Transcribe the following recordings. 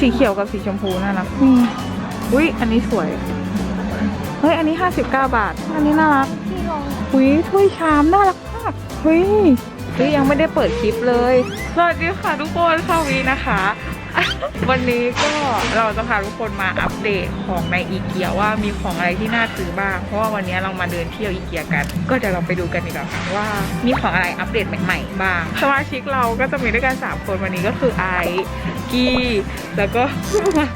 กับสีชมพูน่ารักนี่อุ้ยอันนี้สวย เฮ้ย อันนี้ 59 บาท อันนี้น่ารักที่ลงอุ้ยถ้วยชามน่ารักมากเฮ้ยเฮ้ยยังไม่ได้เปิดคลิปเลย สวัสดีค่ะทุกคนเข้าวีนะคะ วันนี้ก็เราจะพาทุกคนมาอัปเดตของในอีเกียว่ามีของอะไรที่น่าซื้อบ้าง เพราะว่าวันนี้เรามาเดินเที่ยวอีเกียกัน ก็เดี๋ยวเราไปดูกันดีกว่าค่ะว่ามีของอะไรอัปเดตใหม่ ๆ บ้าง สมาชิกเราก็จะมีด้วยกันสามคนวันนี้ก็คือไอซ์ กี้ แล้วก็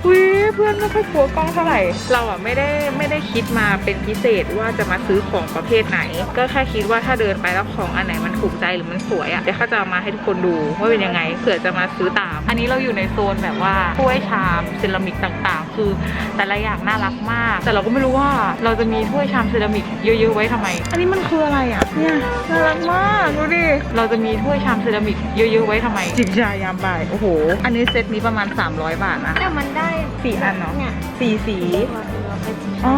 อุ้ยเพื่อนไม่ค่อยกลัวกล้องเท่าไหร่ เราอะไม่ได้ไม่ได้คิดมาเป็นพิเศษว่าจะมาซื้อของประเภทไหน ก็แค่คิดว่าถ้าเดินไปแล้วของอันไหนมันถูกใจหรือมันสวยอะเดี๋ยวเขาจะมาให้ทุกคนดูว่าเป็นยังไงเผื่อจะมาซื้อตาม อันนี้เราอยู่ในโซนแบบว่าถ้วยชามเซรามิกต่างๆ คือ แต่ละอย่างน่ารักมาก แต่เราก็ไม่รู้ว่าเราจะมีถ้วยชามเซรามิกเยอะๆไว้ทำไม อันนี้มันคืออะไรอะเนี่ยน่ารักมากดูดิเราจะมีถ้วยชามเซรามิกเยอะๆไว้ทำไมจิบชายามบ่ายโอ้โห อันนี้เซตนี้ประมาณ 300 บาทนะแต่มันได้สี่อันเนาะเนี่ยสี่สีเราไปอ๋อ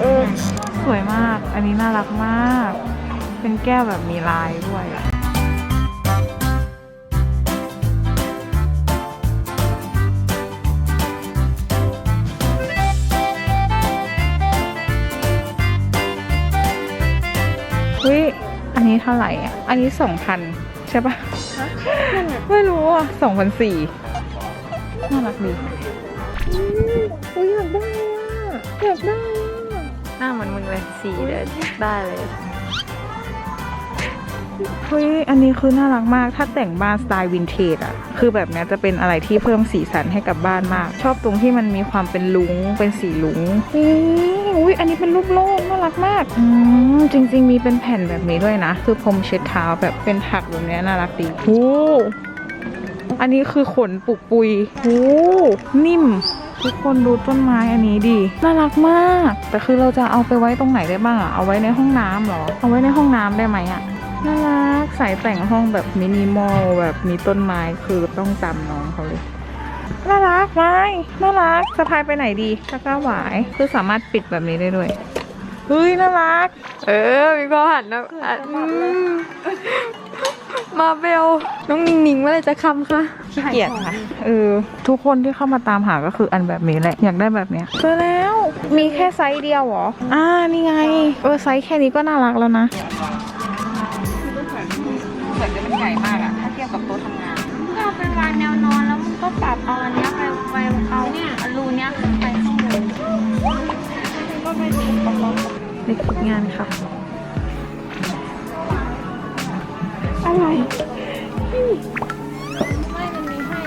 เออสวยมาก อันนี้น่ารักมาก เป็นแก้วแบบมีลายด้วยอะเฮ้ยอันนี้เท่าไหร่อะ อันนี้สองพันใช่ปะนั่นน่ะไม่รู้อะสองพันสี่ น่ารักดีอุ้ยอยากได้อะอยากได้อะหน้าเหมือนมึงเลยสีเดินได้เลยเฮ้ยอันนี้คือน่ารักมาก ถ้าแต่งบ้านสไตล์วินเทจอะคือแบบเนี้ยจะเป็นอะไรที่เพิ่มสีสันให้กับบ้านมาก ชอบตรงที่มันมีความเป็นลุง เป็นสีลุงนี่อุ้ยอันนี้เป็นรูปโลกน่ารักมาก อืมจริง ๆ มีเป็นแผ่นแบบนี้ด้วยนะ คือพรมเช็ดเท้าแบบเป็นผักแบบเนี้ยน่ารักดีโอ้ อันนี้คือขนปุกปุยโอ้นิ่ม ทุกคนดูต้นไม้อันนี้ดิน่ารักมาก แต่คือเราจะเอาไปไว้ตรงไหนได้บ้างอะเอาไว้ในห้องน้ำเหรอ เอาไว้ในห้องน้ำได้ไหมอะน่ารักใส่แต่งห้องแบบมินิมอลแบบมีต้นไม้คือต้องจำน้องเขาเลยน่ารักไม้น่ารักสะพายไปไหนดีตะกร้าหวายคือสามารถปิดแบบนี้ได้ด้วยเฮ้ยน่ารัก เออมีพ่อหันนะ มมาเบล น้องหนิงหนิงเมื่อไหรจะคำคะขี้เกียจค่ะ เออ ทุกคนที่เข้ามาตามหาก็คืออันแบบนี้แหละ อยากได้แบบเนี้ยเจอแล้ว มีแค่ไซส์เดียวเหรอ อ่า นี่ไง เออ ไซส์แค่นี้ก็น่ารักแล้วนะเหมือนจะเป็นใหญ่มากอะถ้าเทียบกับโต๊ะทำงาน ก็เอาไปวางแนวนอนแล้วมันก็ปรับเอาอันเนี้ยไปไปเอาเนี่ยรูเนี้ยขึ้นไปข้างบนก็ไปดูประกอบกับในคิดงานค่ะ อะไร ไม่มันมีให้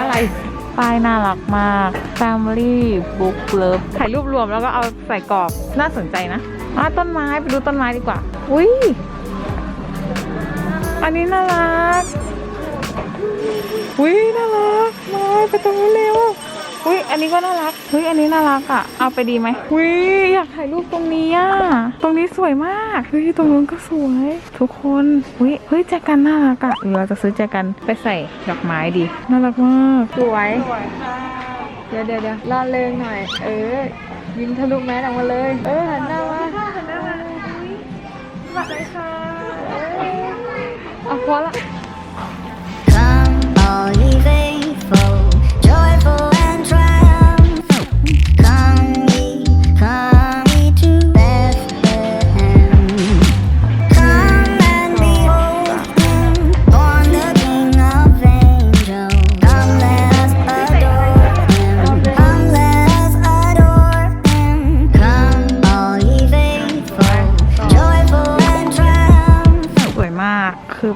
อะไรป้ายน่ารักมาก Family Book Love ถ่ายรูปรวมแล้วก็เอาใส่กรอบ น่าสนใจนะอะต้นไม้ไปดูต้นไม้ดีกว่า อุ้ย อันนี้น่ารัก อุ้ยน่ารัก มาไปตรงนู้นเร็ว อุ้ยอันนี้ก็น่ารักเฮ้ยอันนี้น่ารักอะ เอาไปดีไหมอุ้ยอยากถ่ายรูปตรงนี้อะ ตรงนี้สวยมากเฮ้ยตรงนู้นก็สวย ทุกคนอุ้ยเฮ้ยแจกันน่ารักอะหรือเราจะซื้อแจกันไปใส่ดอกไม้ดี น่ารักมากสวยเดี๋ยวเดี๋ยวเดี๋ยวล่าเริงหน่อย เออ ยิ้มทะลุแมสออกมาเลย เออหันหน้ามาหันหน้ามาสวัสดีค่ะเอาพอละ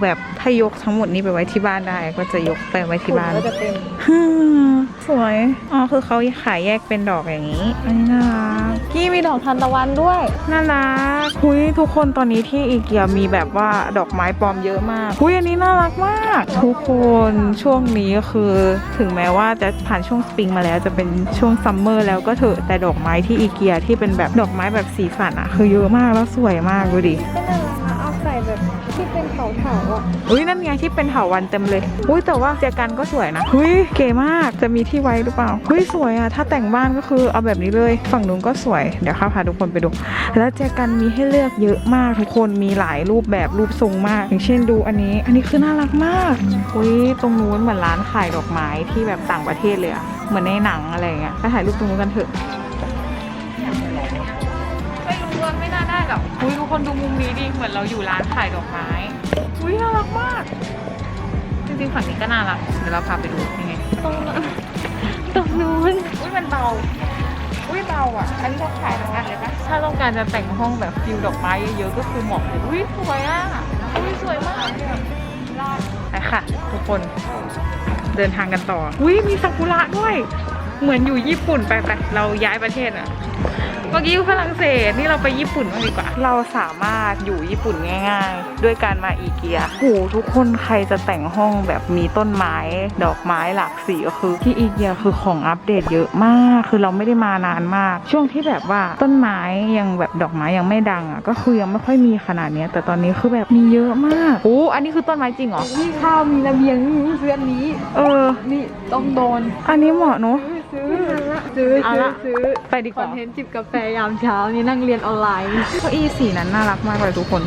แบบถ้ายกทั้งหมดนี้ไปไว้ที่บ้านได้ ก็จะยกไปไว้ที่บ้านก็จะเต็มฮึ่มสวยอ๋อคือเขาขายแยกเป็นดอกอย่างนี้อันนี้น่ารักกี้มีดอกทานตะวันด้วยน่ารักคุยทุกคนตอนนี้ที่อีเกียมีแบบว่าดอกไม้ปลอมเยอะมากคุยอันนี้น่ารักมาก ทุกคนช่วงนี้ก็คือถึงแม้ว่าจะผ่านช่วงสปริงมาแล้วจะเป็นช่วงซัมเมอร์แล้วก็เถอะแต่ดอกไม้ที่อีเกียที่เป็นแบบดอกไม้แบบสีสันอะคือเยอะมากแล้วสวยมากดูดิ ใส่แบบที่เป็นเถาเถาๆอะอุ้ยนั่นไงที่เป็นเถาวันเต็มเลยอุ้ยแต่ว่าแจกันก็สวยนะเฮ้ยเก๋มากจะมีที่ไว้หรือเปล่าเฮ้ยสวยอะถ้าแต่งบ้านก็คือเอาแบบนี้เลย ฝั่งนู้นก็สวยเดี๋ยวข้าพาทุกคนไปดู แล้วแจกันมีให้เลือกเยอะมากทุกคนมีหลายรูปแบบรูปทรงมาก อย่างเช่นดูอันนี้ อันนี้คือน่ารักมากอุ้ยตรงนู้นเหมือนร้านขายดอกไม้ที่แบบต่างประเทศเลยอะเหมือนในหนังอะไรเงี้ยไปถ่ายรูปตรงนู้นกันเถอะ ไม่น่าได้หรอกอุ้ยทุกคนดูมุมนี้ดิเหมือนเราอยู่ร้านขายดอกไม้อุ้ยน่ารักมาก จริงๆฝั่งนี้ก็น่ารักเดี๋ยวเราพาไปดูยังไงตรงนั้นตรงนู้นอุ้ยมันเบาอุ้ยเบาอะอันนี้เราขายทั้งอันเลยปะถ้าต้องการจะแต่งห้องแบบฟิลดอกไม้เยอะๆก็คือเหมาะเลยอุ้ยสวยอะอุ้ยสวยมากไปค่ะ ทุกคนเดินทางกันต่ออุ้ยมีซากุระด้วย เหมือนอยู่ญี่ปุ่นไปไปเราย้ายประเทศอะเมื่อกี้อยู่ฝรั่งเศสนี่เราไปญี่ปุ่นมางดีกว่า เราสามารถอยู่ญี่ปุ่นง่ายๆ ด้วยการมาอีเกียโหทุกคนใครจะแต่งห้องแบบมีต้นไม้ ดอกไม้หลากสีก็คือที่อีเกียคือของอัปเดตเยอะมาก คือเราไม่ได้มานานมาก ช่วงที่แบบว่าต้นไม้ยังแบบดอกไม้ยังไม่ดังอะก็คือยังไม่ค่อยมีขนาดเนี้ยแต่ตอนนี้คือแบบมีเยอะมากโอ้อันนี้คือต้นไม้จริงเหรอมีข้าวมีระเบียงนี่ซื้ออันนี้ เออ นี่ต้องโดน อันนี้เหมาะเนอะซื้อซื้อเอาซื้อละซื้อไปดีคกอว่านเทนต์จิบกาแฟยามเช้านี่นั่งเรียนออนไลน์เก้าอี้สีนั้นน่ารักมากเลยทุกคน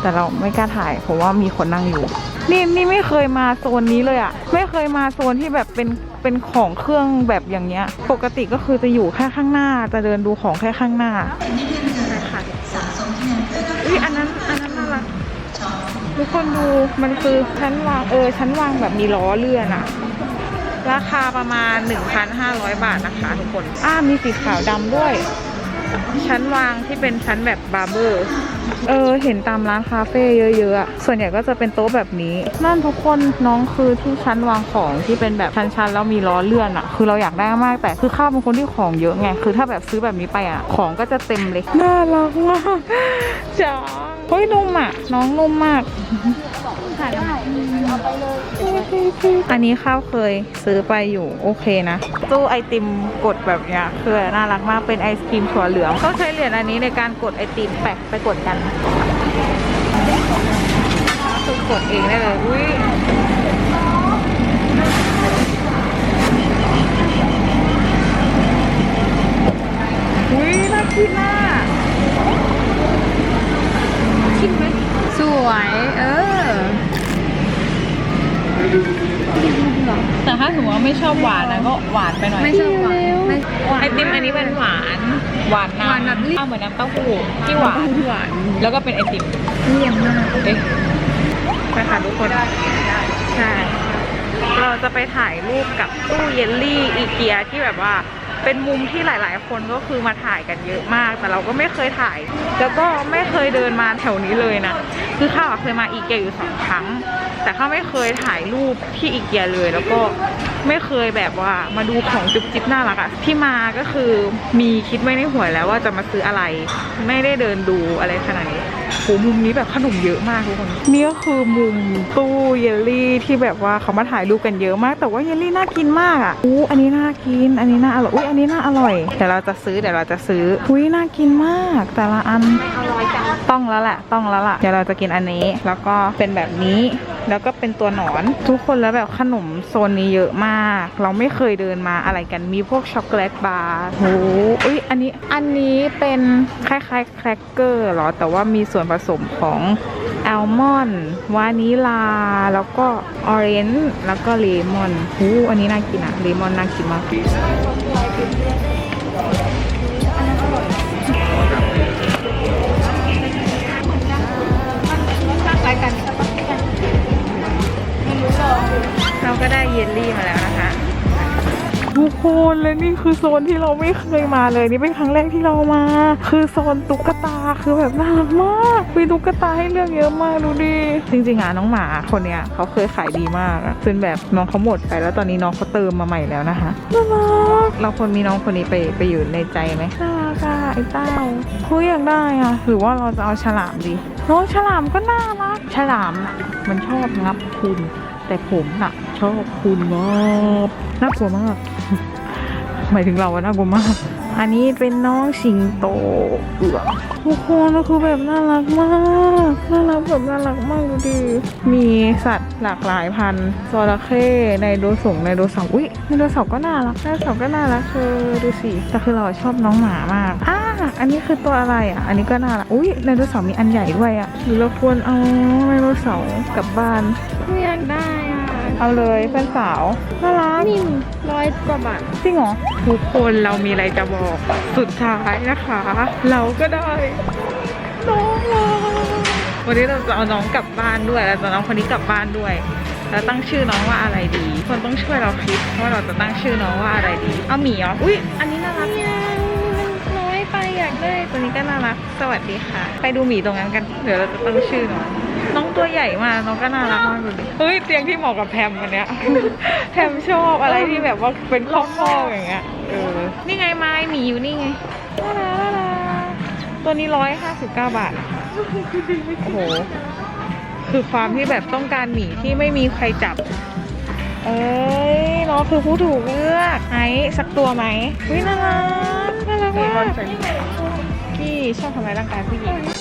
แต่เราไม่กล้าถ่ายเพราะว่ามีคนนั่งอยู่ นี่นี่ไม่เคยมาโซนนี้เลยอะไม่เคยมาโซนที่แบบเป็นเป็นของเครื่องแบบอย่างเงี้ย ปกติก็คือจะอยู่แค่ข้างหน้า จะเดินดูของแค่ข้างหน้าใช่ค่ะอุ้ยอันนั้นอันนั้นน่ารักทุกคนดูมันคือชั้นวางเออชั้นวางแบบมีล้อเลื่อนอะราคาประมาณ 1,500 บาทนะคะทุกคน อ้ามีสีขาวดำด้วย ชั้นวางที่เป็นชั้นแบบบาร์เบอร์เออ เห็นตามร้านคาเฟ่เยอะๆอะส่วนใหญ่ก็จะเป็นโต๊ะแบบนี้ นั่นทุกคนน้องคือที่ชั้นวางของที่เป็นแบบชั้นๆแล้วมีล้อเลื่อนอะคือเราอยากได้มากแต่คือข้าวเป็นคนที่ของเยอะไง คือถ้าแบบซื้อแบบนี้ไปอะของก็จะเต็มเลย น่ารักมากจ๋าเฮ้ยนุ่มอะน้องนุ่มมาก อันนี้ข้าวเคยซื้อไปอยู่โอเคนะตู้ไอติมกดแบบนี้คือน่ารักมากเป็นไอศครีมถั่วเหลืองต้องใช้เหรียญอันนี้ในการกดไอติมแปะไปกดกันคือกดเองได้เลยอุ้ยอุ้ยน่ากินน่ะชิมไหมสวยเออ แต่ถ้าสมมติว่าไม่ชอบหวานนะก็หวานไปหน่อยไม่ชอบหวานไม่หวานไอติมอันนี้เป็นหวานหวานหวานแบบนี้น้ำเอาเหมือนน้ำเต้าหู้ที่หวานหวานแล้วก็เป็นไอติมเลี่ยนมากเอ๊ะไปค่ะทุกคนใช่เราจะไปถ่ายรูปกับตู้เยลลี่อีเกียที่แบบว่า เป็นมุมที่หลาย ๆ คนก็คือมาถ่ายกันเยอะมาก แต่เราก็ไม่เคยถ่าย แล้วก็ไม่เคยเดินมาแถวนี้เลยนะ คือข้าวเคยมาอีเกียอยู่สองครั้ง แต่ข้าไม่เคยถ่ายรูปที่อีเกียเลย แล้วก็ไม่เคยแบบว่ามาดูของจุ๊บจิ๊บน่ารักอะที่มาก็คือมีคิดไว้ในหัวแล้วว่าจะมาซื้ออะไร ไม่ได้เดินดูอะไรขนาดนี้ โหมุมนี้แบบขนมเยอะมากทุกคนนี่ก็คือมุมตู้เยลลี่ที่แบบว่าเขามาถ่ายรูปกันเยอะมาก แต่ว่าเยลลี่น่ากินมากอะอู้อันนี้น่ากิน อันนี้น่าอร่อยอุ้ยอันนี้น่าอร่อยเดี๋ยวเราจะซื้อเดี๋ยวเราจะซื้ออุ้ยน่ากินมาก แต่ละอันต้องแล้วแหละ ต้องแล้วล่ะเดี๋ยวเราจะกินอันนี้แล้วก็เป็นแบบนี้แล้วก็เป็นตัวหนอน ทุกคนแล้วแบบขนมโซนนี้เยอะมาก เราไม่เคยเดินมาอะไรกันมีพวกช็อกโกแลตบาร์โหอุ้ยอันนี้อันนี้เป็นคล้ายๆแครกเกอร์เหรอแต่ว่ามีส่วนผผสมของแอลมอนด์วานิลา แล้วก็ออเรนจ์แล้วก็เลมอนหูอันนี้น่ากินอะเลมอนน่ากินมากเราก็ได้เยลลี่มาแล้วนะคะ ทุกคนและนี่คือโซนที่เราไม่เคยมาเลยนี่เป็นครั้งแรกที่เรามา คือโซนตุ๊กตาคือแบบน่ารักมากมีตุ๊กตาให้เลือกเยอะมากดูดิจริงๆอะน้องหมาคนเนี้ยเขาเคยขายดีมากอะจนแบบน้องเขาหมดไปแล้วตอนนี้น้องเขาเติมมาใหม่แล้วนะคะน่ารักเราควรมีน้องคนนี้ไปไปอยู่ในใจไหมน่ารักอะไอ้เต้าเฮ้ยอยากได้อะหรือว่าเราจะเอาฉลามดีน้องฉลามก็น่ารักฉลามน่ะมันชอบงับคุณ แต่ผมน่ะ ชอบคุณมากน่ากลัวมาก หมายถึงเราอะน่ากลัวมาก อันอันนี้เป็นน้องสิงโตเอือทุกคนก็คือแบบน่ารักมาก น่ารักแบบน่ารักมากดูดิมีสัตว์หลากหลายพันธุ์จระเข้ไดโนเสาร์ไดโนเสาร์อุ้ยไดโนเสาร์ก็น่ารักไดโนเสาร์ก็น่ารักเธอดูสิแต่คือเราชอบน้องหมามากอ่าอันนี้คือตัวอะไรอะ อันนี้ก็น่ารักอุ้ยไดโนเสาร์มีอันใหญ่ด้วยอะหรือเราควรเอาไดโนเสาร์กลับบ้านไม่อยากได้อะเอาเลยเพื่อนสาวน่ารักนี่ ร้อยกว่าบาทจริงเหรอทุกคนเรามีอะไรจะบอกสุดท้ายนะคะ เราก็ได้น้องมาวันนี้เราจะเอาน้องกลับบ้านด้วยเราจะเอาน้องคนนี้กลับบ้านด้วยแล้วตั้งชื่อน้องว่าอะไรดี คนต้องช่วยเราคิดว่าเราจะตั้งชื่อน้องว่าอะไรดีเอาหมีเหรออุ้ยอันนี้น่ารักยังมันน้อยไปอยากได้ตัวนี้ก็น่ารักสวัสดีค่ะ ไปดูหมีตรงนั้นกัน เดี๋ยวเราจะตั้งชื่อน้อง น้องตัวใหญ่มากน้องก็น่ารักมากเลยเฮ้ยเตียงที่เหมาะกับแพมวันเนี้ยแพมชอบอะไรที่แบบว่าเป็นข้อข้ออย่างเงี้ยเออนี่ไงไม้หมีอยู่นี่ไงน่ารักน่ารักตัวนี้ร้อยห้าสิบเก้าบาทโอ้โหคือความที่แบบต้องการหมีที่ไม่มีใครจับ เอ้ยน้องคือผู้ถูกเลือกไอ้สักตัวไหมวิน่ารักน่ารักมากกี้ชอบทำร้ายร่างกายผู้หญิง